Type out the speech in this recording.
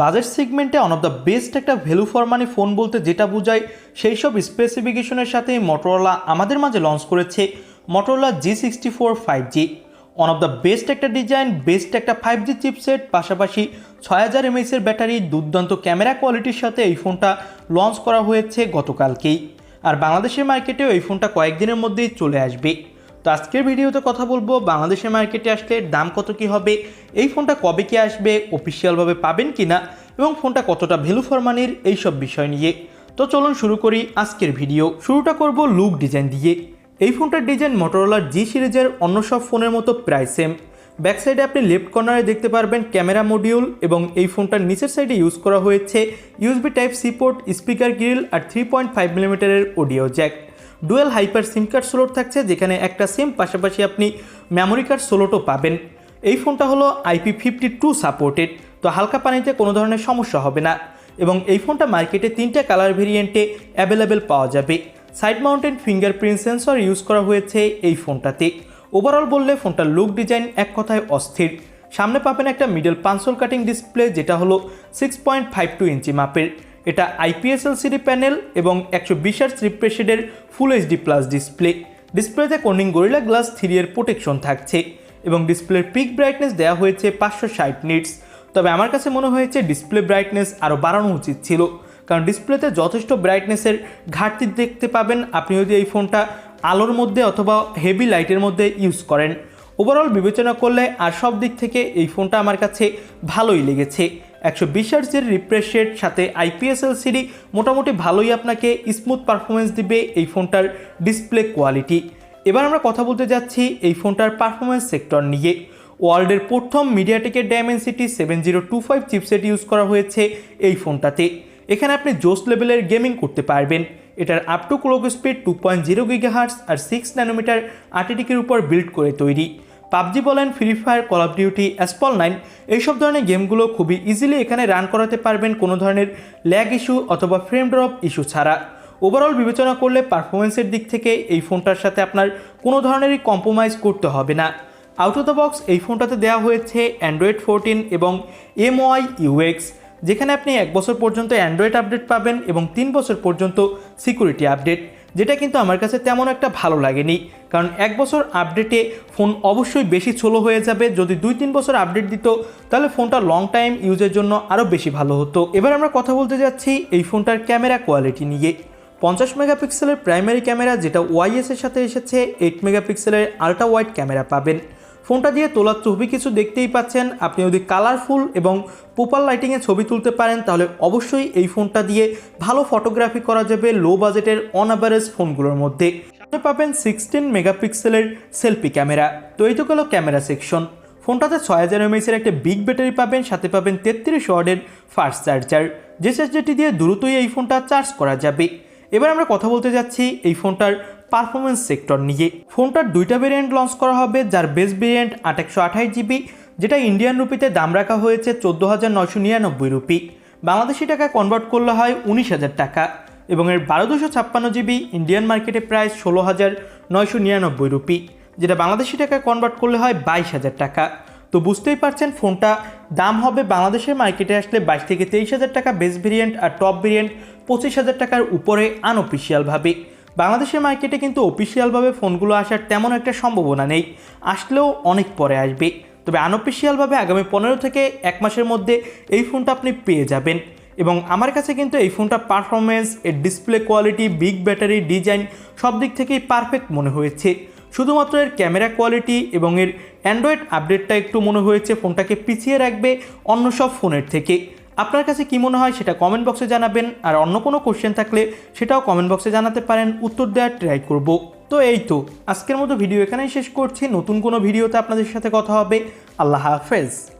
Budget সেগমেন্টে one of the best একটা value for money phone বলতে যেটা বোঝায়, সেই সব স্পেসিফিকেশনের সাথে মটোরোলা আমাদের মাঝে লঞ্চ করেছে Motorola G sixty four five G one of the best একটা ডিজাইন বেস্ট একটা ফাইভ জি চিপসেট পাশাপাশি ছয় হাজার এমএসের ব্যাটারি দুর্দান্ত ক্যামেরা কোয়ালিটির সাথে এই ফোনটা লঞ্চ করা হয়েছে গতকালকেই। আর বাংলাদেশের মার্কেটেও এই ফোনটা কয়েকদিনের মধ্যেই চলে আসবে। তো আজকের ভিডিওতে কথা বলব, বাংলাদেশের মার্কেটে আসলে দাম কত কি হবে, এই ফোনটা কবে কি আসবে অফিসিয়ালভাবে পাবেন কি না এবং ফোনটা কতটা ভ্যালু ফর মানির এইসব বিষয় নিয়ে। তো চলুন শুরু করি আজকের ভিডিও। শুরুটা করব লুক ডিজাইন দিয়ে। এই ফোনটার ডিজাইন মোটরোলার জি সিরিজের অন্য সব ফোনের মতো প্রায় সেম ব্যাক সাইডে আপনি লেফট কর্নারে দেখতে পারবেন ক্যামেরা মডিউল এবং এই ফোনটার নিচের সাইডে ইউজ করা হয়েছে USB type C port speaker grill আর থ্রি পয়েন্ট ফাইভ মিলিমিটারের audio jack dual hybrid sim card slot থাকছে, যেখানে একটা সিম, পাশাপাশি আপনি মেমোরি কার্ড সোলোটও পাবেন। এই ফোনটা হলো আইপি ফিফটি টু সাপোর্টেড, তো হালকা পানিতে কোনো ধরনের সমস্যা হবে না। এবং এই ফোনটা মার্কেটে তিনটে কালার ভেরিয়েন্টে অ্যাভেলেবেল পাওয়া যাবে। Side mounted fingerprint sensor use করা হয়েছে এই ফোনটাতে। ওভারঅল বললে ফোনটার লুক ডিজাইন এক কথায় অস্থির। সামনে পাবেন একটা মিডল পাঁচশোল কাটিং ডিসপ্লে, যেটা হলো six point five two inch মাপের। এটা আইপিএস এলসিডি প্যানেল এবং একশো বিশ আর্টস রিফ্রেশেডের ফুল এইচডি প্লাস ডিসপ্লে ডিসপ্লেতে কর্নিং গরিলা গ্লাস থ্রি এর প্রোটেকশন থাকছে এবং ডিসপ্লের পিক ব্রাইটনেস দেওয়া হয়েছে পাঁচশো ষাট নিটস তবে আমার কাছে মনে হয়েছে ডিসপ্লে ব্রাইটনেস আরও বাড়ানো উচিত ছিল, কারণ ডিসপ্লেতে যথেষ্ট ব্রাইটনেসের ঘাটতি দেখতে পাবেন আপনি যদি এই ফোনটা আলোর মধ্যে অথবা হেভি লাইটের মধ্যে ইউজ করেন। ওভারঅল বিবেচনা করলে আর সব দিক থেকে এই ফোনটা আমার কাছে ভালোই লেগেছে। একশো বিশ আর্টসের রিফ্রেশ রেট সাথে আইপিএস এলসিডি মোটামুটি ভালোই আপনাকে স্মুথ পারফরমেন্স দিবে এই ফোনটার ডিসপ্লে কোয়ালিটি এবার আমরা কথা বলতে যাচ্ছি এই ফোনটার পারফরমেন্স সেক্টর নিয়ে। ওয়ার্ল্ডের প্রথম মিডিয়াটেকের Dimensity seven zero two five chipset use করা হয়েছে এই ফোনটাতে। এখানে আপনি জোস লেভেলের গেমিং করতে পারবেন। এটার up to clock speed two point zero gigahertz R six nanometer আর্টিটিকের উপর বিল্ড করে তৈরি। পাবজি বলেন free fire call of duty Asphalt nine এইসব ধরনের গেমগুলো খুবই ইজিলি এখানে রান করাতে পারবেন কোনো ধরনের ল্যাগ ইস্যু অথবা ফ্রেম ড্রপ ইস্যু ছাড়া। ওভারঅল বিবেচনা করলে পারফরমেন্সের দিক থেকে এই ফোনটার সাথে আপনার কোনো ধরনেরই কম্প্রোমাইজ করতে হবে না। আউট অফ দ্য বক্স এই ফোনটাতে দেওয়া হয়েছে অ্যান্ড্রয়েড ফোরটিন এবং এমওয়াই ইউএক্স যেখানে আপনি এক বছর পর্যন্ত অ্যান্ড্রয়েড আপডেট পাবেন এবং তিন বছর পর্যন্ত সিকিউরিটি আপডেট যেটা কিন্তু আমার কাছে তেমন একটা ভালো লাগেনি। কারণ এক বছর আপডেটে ফোন অবশ্যই বেশি ছোলো হয়ে যাবে। যদি দুই তিন বছর আপডেট দিত, তাহলে ফোনটা লং টাইম ইউজের জন্য আরও বেশি ভালো হতো। এবার আমরা কথা বলতে যাচ্ছি এই ফোনটার ক্যামেরা কোয়ালিটি নিয়ে। পঞ্চাশ মেগাপিক্সেলের প্রাইমারি ক্যামেরা, যেটা ওয়াইএসের সাথে এসেছে এইট মেগাপিক্সেলের আলট্রা ওয়াইড ক্যামেরা পাবেন। ফোনটা দিয়ে তোলার ছবি কিছু দেখতেই পাচ্ছেন। আপনি যদি কালারফুল এবং পোপার লাইটিংয়ে ছবি তুলতে পারেন, তাহলে অবশ্যই এই ফোনটা দিয়ে ভালো ফটোগ্রাফি করা যাবে লো বাজেটের অন অ্যাভারেজ ফোনগুলোর মধ্যে। পাবেন সিক্সটিন মেগাপিক্সেলের সেলফি ক্যামেরা তো এই তো গেল ক্যামেরা সেকশন ফোনটাতে ছয় হাজার এমএসের একটা বিগ ব্যাটারি পাবেন, সাথে পাবেন তেত্রিশ ওয়ার্ডের ফাস্ট চার্জার যে চার্জারটি দিয়ে দ্রুতই এই ফোনটা চার্জ করা যাবে। এবার আমরা কথা বলতে যাচ্ছি এই ফোনটার পারফরমেন্স সেক্টর নিয়ে। ফোনটার দুইটা ভেরিয়েন্ট লঞ্চ করা হবে, যার বেস ভেরিয়েন্ট আট একশো আঠাশ জিবি যেটা ইন্ডিয়ান রুপিতে দাম রাখা হয়েছে চোদ্দ হাজার নয়শো নিরানব্বই রুপি বাংলাদেশি টাকা কনভার্ট করলে হয় উনিশ হাজার টাকা। এবং এর বারো দুশো ছাপ্পান্ন জিবি ইন্ডিয়ান মার্কেটে প্রায় ষোলো হাজার নয়শো নিরানব্বই রুপি, যেটা বাংলাদেশি টাকায় কনভার্ট করলে হয় বাইশ হাজার টাকা। তো বুঝতেই পারছেন ফোনটা দাম হবে বাংলাদেশের মার্কেটে আসলে বাইশ থেকে তেইশ হাজার টাকা বেস ভেরিয়েন্ট আর টপ ভেরিয়েন্ট পঁচিশ হাজার টাকার উপরে আনঅফিসিয়ালভাবে বাংলাদেশের মার্কেটে কিন্তু অফিসিয়ালভাবে ফোনগুলো আসার তেমন একটা সম্ভাবনা নেই, আসলেও অনেক পরে আসবে। তবে আনঅফিসিয়ালভাবে আগামী পনেরো থেকে এক মাসের মধ্যে এই ফোনটা আপনি পেয়ে যাবেন। এবং আমার কাছে কিন্তু এই ফোনটা পারফরমেন্স এর display quality big battery design সব দিক থেকেই পারফেক্ট মনে হয়েছে। শুধুমাত্র এর ক্যামেরা কোয়ালিটি এবং এর অ্যান্ড্রয়েড আপডেটটা একটু মনে হয়েছে, ফোনটাকে পিছিয়ে রাখবে অন্য সব ফোনের থেকে। আপনার কাছে কি মনে হয় সেটা কমেন্ট বক্সে জানাবেন, আর অন্য কোনো কোশ্চেন থাকলে সেটাও কমেন্ট বক্সে জানাতে পারেন, উত্তর দেওয়ার ট্রাই করব। তো এই তো, আজকের মতো ভিডিও এখানেই শেষ করছি, নতুন কোনো ভিডিওতে আপনাদের সাথে কথা হবে। আল্লাহ হাফেজ।